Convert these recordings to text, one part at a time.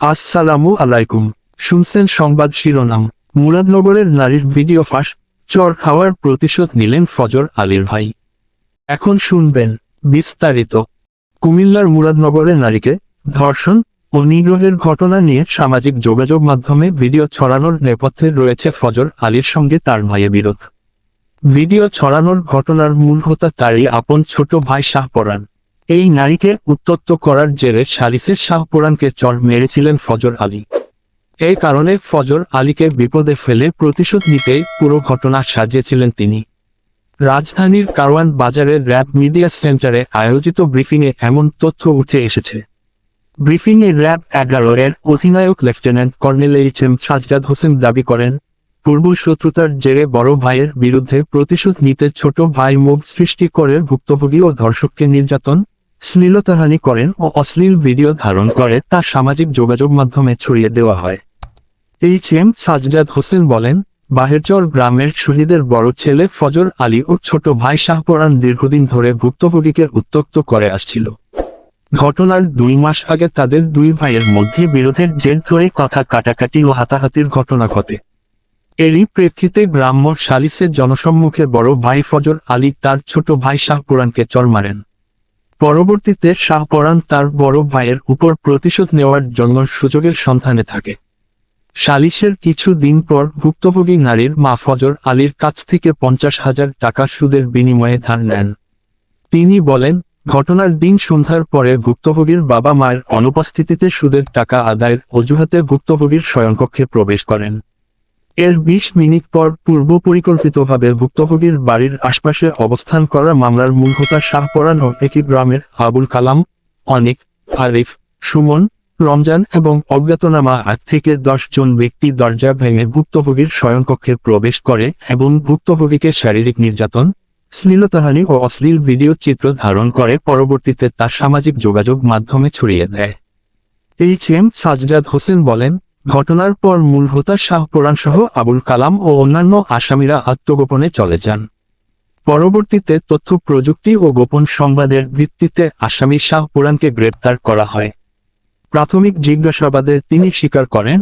আসসালামু আলাইকুম। শুনছেন সংবাদ শিরোনাম। মুরাদনগরের নারীর ভিডিও ফাঁস, চর খাওয়ার প্রতিশোধ নিলেন ফজর আলীর ভাই। এখন শুনবেন বিস্তারিত। কুমিল্লার মুরাদনগরের নারীকে ধর্ষণ ও নিগ্রহের ঘটনা নিয়ে সামাজিক যোগাযোগ মাধ্যমে ভিডিও ছড়ানোর নেপথ্যে রয়েছে ফজর আলীর সঙ্গে তার ভাইয়ের বিরোধ। ভিডিও ছড়ানোর ঘটনার মূল হোতা তারই আপন ছোট ভাই শাহ শাহপরাণ এই নারীকে উত্তক্ত করার জেরে সালিসের শাহপুরাণকে চর মেরেছিলেন ফজর আলী। এই কারণে ফজর আলীকে বিপদে ফেলে প্রতিশোধ নিতে পুরো ঘটনা সাজিয়েছিলেন তিনি। রাজধানীর কারওয়ান বাজারের র্যাব মিডিয়া সেন্টারে আয়োজিত ব্রিফিংয়ে এমন তথ্য উঠে এসেছে। ব্রিফিংয়ে র্যাব এগারো এর অধিনায়ক lieutenant colonel H M Sajjad Hossain দাবি করেন, পূর্ব শত্রুতার জেরে বড় ভাইয়ের বিরুদ্ধে প্রতিশোধ নিতে ছোট ভাই মুখ সৃষ্টি করে ভুক্তভোগী ও ধর্ষককে নির্যাতন শ্লীলতাহানি করেন ও অশ্লীল ভিডিও ধারণ করে তা সামাজিক যোগাযোগ মাধ্যমে ছড়িয়ে দেওয়া হয়। এইচ এম সাজ্জাদ হোসেন বলেন, বাহেরচর গ্রামের শহীদের বড় ছেলে ফজর আলী ও ছোট ভাই শাহপরান দীর্ঘদিন ধরে ভুক্তভোগীকে উত্তক্ত করে আসছিল। ঘটনার দুই মাস আগে তাদের দুই ভাইয়ের মধ্যে বিরোধের জের ধরে কথা কাটাকাটি ও হাতাহাতির ঘটনা ঘটে। এরই প্রেক্ষিতে গ্রাম্য সালিসের জনসম্মুখে বড় ভাই ফজর আলী তার ছোট ভাই শাহপুরানকে চর মারেন। পরবর্তীতে শাহপরান তার বড় ভাইয়ের উপর প্রতিশোধ নেওয়ার জন্য সুযোগের সন্ধানে থাকে। সালিশের কিছু দিন পর ভুক্তভোগী নারীর মা ফজর আলীর কাছ থেকে পঞ্চাশ হাজার টাকা সুদের বিনিময়ে ধার নেন। তিনি বলেন, ঘটনার দিন সন্ধ্যার পরে ভুক্তভোগীর বাবা মায়ের অনুপস্থিতিতে সুদের টাকা আদায়ের অজুহাতে ভুক্তভোগীর শয়নকক্ষে প্রবেশ করেন। এর ২০ মিনিট পর পূর্ব পরিকল্পিতভাবে ভুক্তভোগীর বাড়ির আশপাশে অবস্থান করা মামলার মূল হোতা শাহপরান ও একই গ্রামের আবুল কালাম, অনেক, আরিফ, সুমন, রমজান এবং অজ্ঞাতনামা আট থেকে দশ জন ব্যক্তি দরজা ভেঙে ভুক্তভোগীর শয়নকক্ষে প্রবেশ করে এবং ভুক্তভোগীকে শারীরিক নির্যাতন শ্লীলতাহানি ও অশ্লীল ভিডিও চিত্র ধারণ করে পরবর্তীতে তা সামাজিক যোগাযোগ মাধ্যমে ছড়িয়ে দেয়। এইচ এম সাজজাদ হোসেন বলেন ঘটনার পর মূল হোতা শাহপুরাণ সহ আবুল কালাম ও অন্যান্য আসামিরা আত্মগোপনে চলে যান। পরবর্তীতে তথ্য, প্রযুক্তি ও গোপন সংবাদের ভিত্তিতে আসামি শাহপুরাণকে গ্রেপ্তার করা হয়। প্রাথমিক জিজ্ঞাসাবাদে তিনি স্বীকার করেন,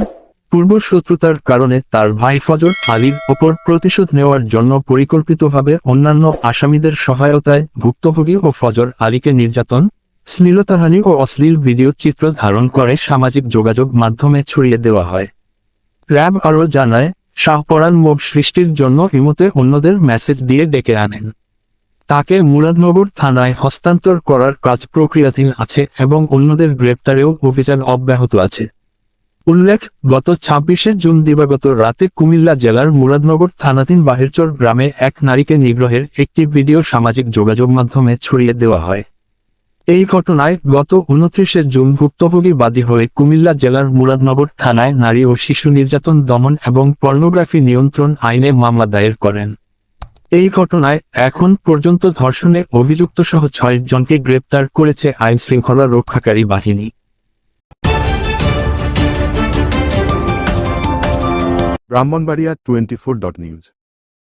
পূর্ব শত্রুতার কারণে তার ভাই ফজর আলীর ওপর প্রতিশোধ নেওয়ার জন্য পরিকল্পিতভাবে অন্যান্য আসামিদের সহায়তায় ভুক্তভোগী ও ফজর আলীকে নির্যাতন শ্লীলতাহানি ও অশ্লীল ভিডিও চিত্র ধারণ করে সামাজিক যোগাযোগ মাধ্যমে ছড়িয়ে দেওয়া হয়। র্যাব আরও জানায় শাহপরান মোব সৃষ্টির জন্য ইমতে অন্যদের মেসেজ দিয়ে ডেকে আনেন। তাকে মুরাদনগর থানায় হস্তান্তর করার কাজ প্রক্রিয়াধীন আছে এবং অন্যদের গ্রেপ্তারেও অভিযান অব্যাহত আছে। উল্লেখ, গত ছাব্বিশে জুন দিবাগত রাতে কুমিল্লা জেলার মুরাদনগর থানাধীন বাহিরচর গ্রামে এক নারীকে নিগ্রহের একটি ভিডিও সামাজিক যোগাযোগ মাধ্যমে ছড়িয়ে দেওয়া হয়। এই ঘটনায় গত উনত্রিশে জুন ভুক্তভোগী বাদী হয়ে কুমিল্লা জেলার মুরাদনগর থানায় নারী ও শিশু নির্যাতন দমন এবং পর্নোগ্রাফি নিয়ন্ত্রণ আইনে মামলা দায়ের করেন। এই ঘটনায় এখন পর্যন্ত ধর্ষণে অভিযুক্ত সহ ছয় জনকে গ্রেপ্তার করেছে আইন শৃঙ্খলা রক্ষাকারী বাহিনী। Brahmanbaria twenty four dot news.